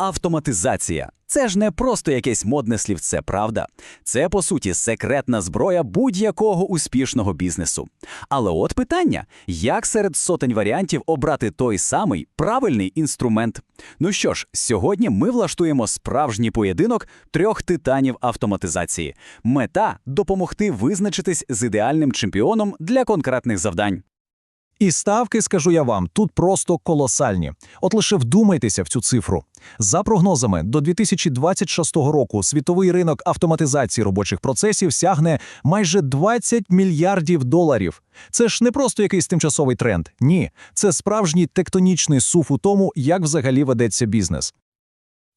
Автоматизація це ж не просто якесь модне слівце, правда? Це по суті секретна зброя будь-якого успішного бізнесу. Але от питання: як серед сотень варіантів обрати той самий правильний інструмент? Ну що ж, сьогодні ми влаштуємо справжній поєдинок трьох титанів автоматизації. Мета допомогти визначитись з ідеальним чемпіоном для конкретних завдань. І ставки, скажу я вам, тут просто колосальні. От лише вдумайтеся в цю цифру. За прогнозами, до 2026 року світовий ринок автоматизації робочих процесів сягне майже 20 мільярдів доларів. Це ж не просто якийсь тимчасовий тренд. Ні, це справжній тектонічний суф у тому, як взагалі ведеться бізнес.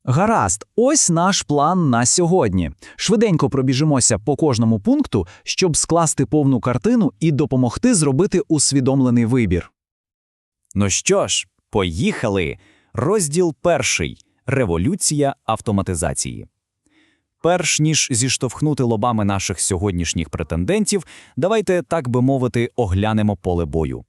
Гаразд, ось наш план на сьогодні. Швиденько пробіжимося по кожному пункту, щоб скласти повну картину і допомогти зробити усвідомлений вибір. Ну що ж, поїхали. Розділ перший революція автоматизації. Перш ніж зіштовхнути лобами наших сьогоднішніх претендентів, давайте, так би мовити, оглянемо поле бою.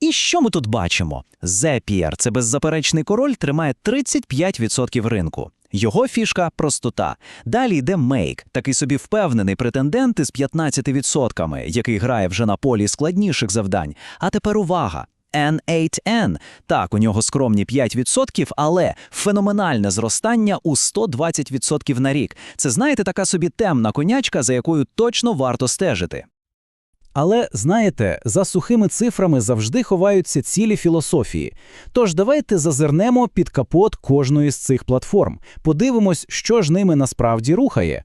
І що ми тут бачимо? Zapier – це беззаперечний король, тримає 35% ринку. Його фішка простота. Далі йде Make, такий собі впевнений претендент із 15%, який грає вже на полі складніших завдань. А тепер увага! N8N. Так, у нього скромні 5%, але феноменальне зростання у 120% на рік. Це, знаєте, така собі темна конячка, за якою точно варто стежити. Але знаєте, за сухими цифрами завжди ховаються цілі філософії. Тож давайте зазирнемо під капот кожної з цих платформ, подивимось, що ж ними насправді рухає.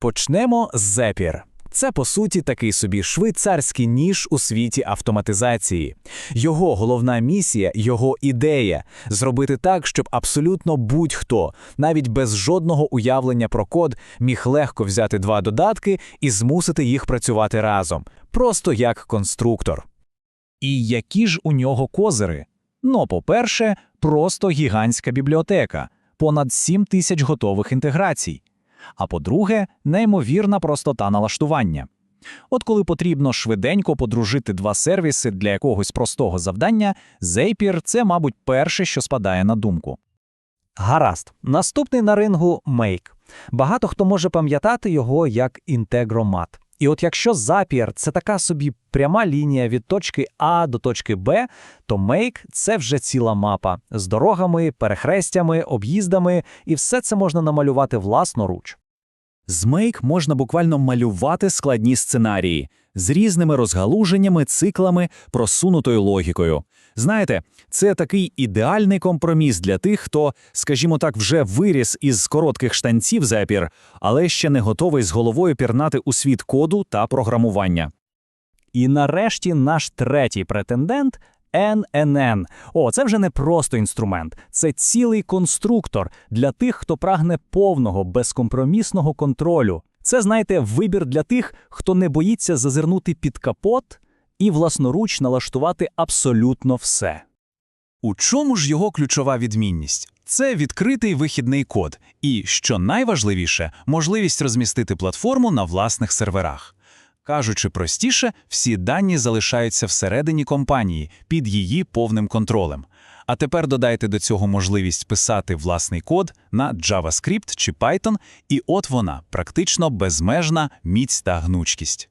Почнемо з Zapier. Це, по суті, такий собі швейцарський ніж у світі автоматизації. Його головна місія, його ідея зробити так, щоб абсолютно будь-хто, навіть без жодного уявлення про код, міг легко взяти два додатки і змусити їх працювати разом, просто як конструктор. І які ж у нього козири? Ну, по-перше, просто гігантська бібліотека, понад 7 тисяч готових інтеграцій. А по-друге, неймовірна простота налаштування. От коли потрібно швиденько подружити два сервіси для якогось простого завдання, Zapier – це, мабуть, перше, що спадає на думку. Гаразд. Наступний на рингу Make. Багато хто може пам'ятати його як інтегромат. І от якщо запір – це така собі пряма лінія від точки А до точки Б, то Make – це вже ціла мапа з дорогами, перехрестями, об'їздами, і все це можна намалювати власноруч. З Make можна буквально малювати складні сценарії з різними розгалуженнями, циклами, просунутою логікою. Знаєте, це такий ідеальний компроміс для тих, хто, скажімо так, вже виріс із коротких штанців Zapier, але ще не готовий з головою пірнати у світ коду та програмування. І нарешті наш третій претендент NNN. О, це вже не просто інструмент, це цілий конструктор для тих, хто прагне повного, безкомпромісного контролю. Це, знаєте, вибір для тих, хто не боїться зазирнути під капот і власноруч налаштувати абсолютно все. У чому ж його ключова відмінність? Це відкритий вихідний код і, що найважливіше, можливість розмістити платформу на власних серверах. Кажучи простіше, всі дані залишаються всередині компанії під її повним контролем. А тепер додайте до цього можливість писати власний код на JavaScript чи Python, і от вона практично безмежна міць та гнучкість.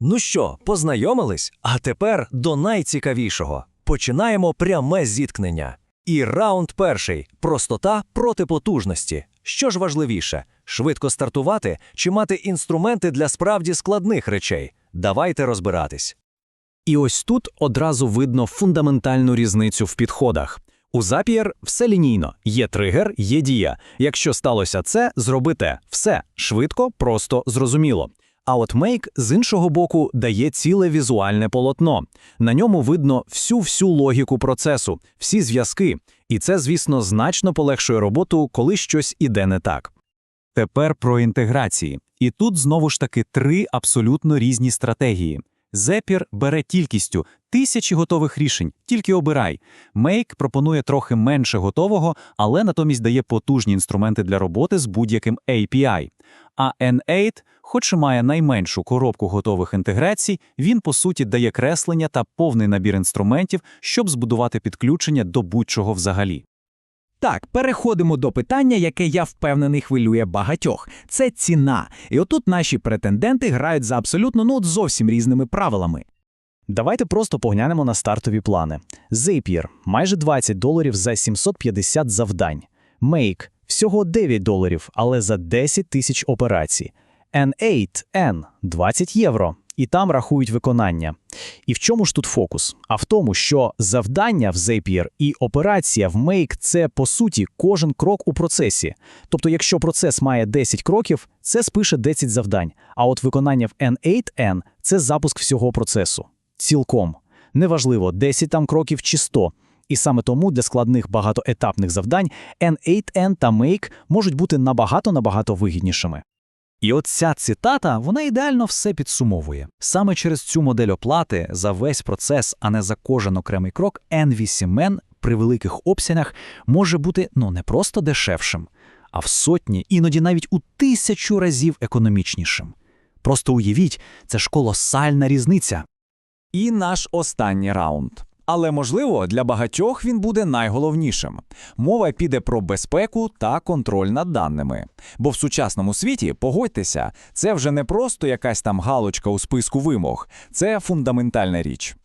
Ну що, познайомились? А тепер до найцікавішого. Починаємо пряме зіткнення. І раунд перший простота проти потужності. Що ж важливіше, швидко стартувати чи мати інструменти для справді складних речей? Давайте розбиратись. І ось тут одразу видно фундаментальну різницю в підходах. У Zapier все лінійно, є тригер, є дія. Якщо сталося це, зроби те. Все швидко, просто, зрозуміло. А от Make з іншого боку дає ціле візуальне полотно. На ньому видно всю всю логіку процесу, всі зв'язки. І це, звісно, значно полегшує роботу, коли щось іде не так. Тепер про інтеграції. І тут знову ж таки три абсолютно різні стратегії. Zapier бере кількістю тисячі готових рішень, тільки обирай. Make пропонує трохи менше готового, але натомість дає потужні інструменти для роботи з будь-яким API. А N8, хоч і має найменшу коробку готових інтеграцій, він по суті дає креслення та повний набір інструментів, щоб збудувати підключення до будь-чого взагалі. Так, переходимо до питання, яке я впевнений хвилює багатьох. Це ціна. І отут наші претенденти грають за абсолютно ну от зовсім різними правилами. Давайте просто поглянемо на стартові плани. Zapier – майже 20 доларів за 750 завдань. Make – всього 9 доларів, але за 10 тисяч операцій. N8 – N – 20 євро. І там рахують виконання. І в чому ж тут фокус? А в тому, що завдання в Zapier і операція в Make – це, по суті, кожен крок у процесі. Тобто, якщо процес має 10 кроків, це спише 10 завдань, а от виконання в N8N – це запуск всього процесу. Цілком. Неважливо, 10 там кроків чи 100. І саме тому для складних багатоетапних завдань N8N та Make можуть бути набагато-набагато вигіднішими. І от ця цитата, вона ідеально все підсумовує. Саме через цю модель оплати за весь процес, а не за кожен окремий крок, N8N при великих обсягах може бути ну не просто дешевшим, а в сотні, іноді навіть у тисячу разів економічнішим. Просто уявіть, це ж колосальна різниця. І наш останній раунд. Але, можливо, для багатьох він буде найголовнішим. Мова піде про безпеку та контроль над даними. Бо в сучасному світі, погодьтеся, це вже не просто якась там галочка у списку вимог, це фундаментальна річ.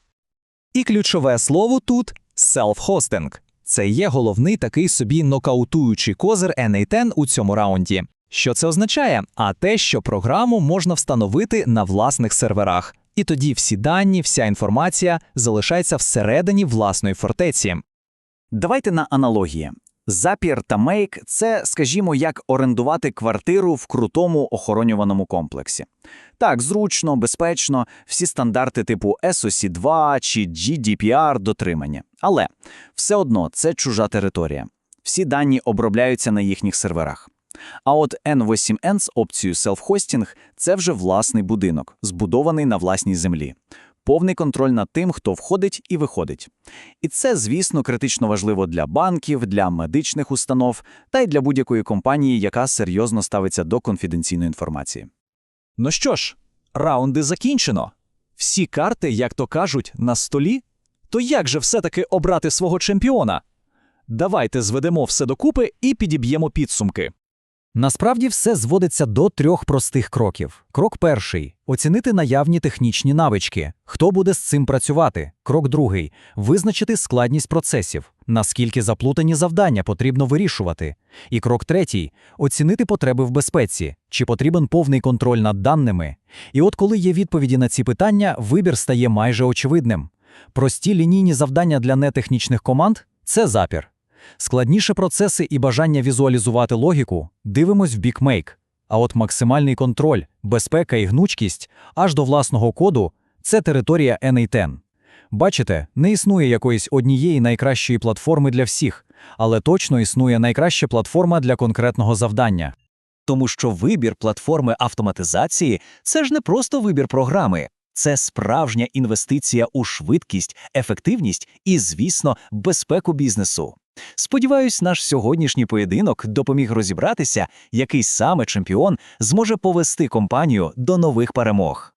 І ключове слово тут self-hosting. Це є головний такий собі нокаутуючий козир N8N у цьому раунді. Що це означає? А те, що програму можна встановити на власних серверах. І тоді всі дані, вся інформація залишається всередині власної фортеці. Давайте на аналогії. Zapier та Make – це, скажімо, як орендувати квартиру в крутому охоронюваному комплексі. Так, зручно, безпечно, всі стандарти типу SOC 2 чи GDPR дотримані. Але все одно це чужа територія. Всі дані обробляються на їхніх серверах. А от N8N з опцією Self-Hosting – це вже власний будинок, збудований на власній землі. Повний контроль над тим, хто входить і виходить. І це, звісно, критично важливо для банків, для медичних установ та й для будь-якої компанії, яка серйозно ставиться до конфіденційної інформації. Ну що ж, раунди закінчено. Всі карти, як то кажуть, на столі. То як же все-таки обрати свого чемпіона? Давайте зведемо все докупи і підіб'ємо підсумки. Насправді все зводиться до трьох простих кроків. Крок перший оцінити наявні технічні навички. Хто буде з цим працювати? Крок другий визначити складність процесів, наскільки заплутані завдання потрібно вирішувати. І крок третій оцінити потреби в безпеці, чи потрібен повний контроль над даними. І от коли є відповіді на ці питання, вибір стає майже очевидним. Прості лінійні завдання для нетехнічних команд це запір. Складніші процеси і бажання візуалізувати логіку дивимось в бік Make. А от максимальний контроль, безпека і гнучкість аж до власного коду це територія N8N. Бачите, не існує якоїсь однієї найкращої платформи для всіх, але точно існує найкраща платформа для конкретного завдання. Тому що вибір платформи автоматизації це ж не просто вибір програми, це справжня інвестиція у швидкість, ефективність і, звісно, безпеку бізнесу. Сподіваюсь, наш сьогоднішній поєдинок допоміг розібратися, який саме чемпіон зможе повести компанію до нових перемог.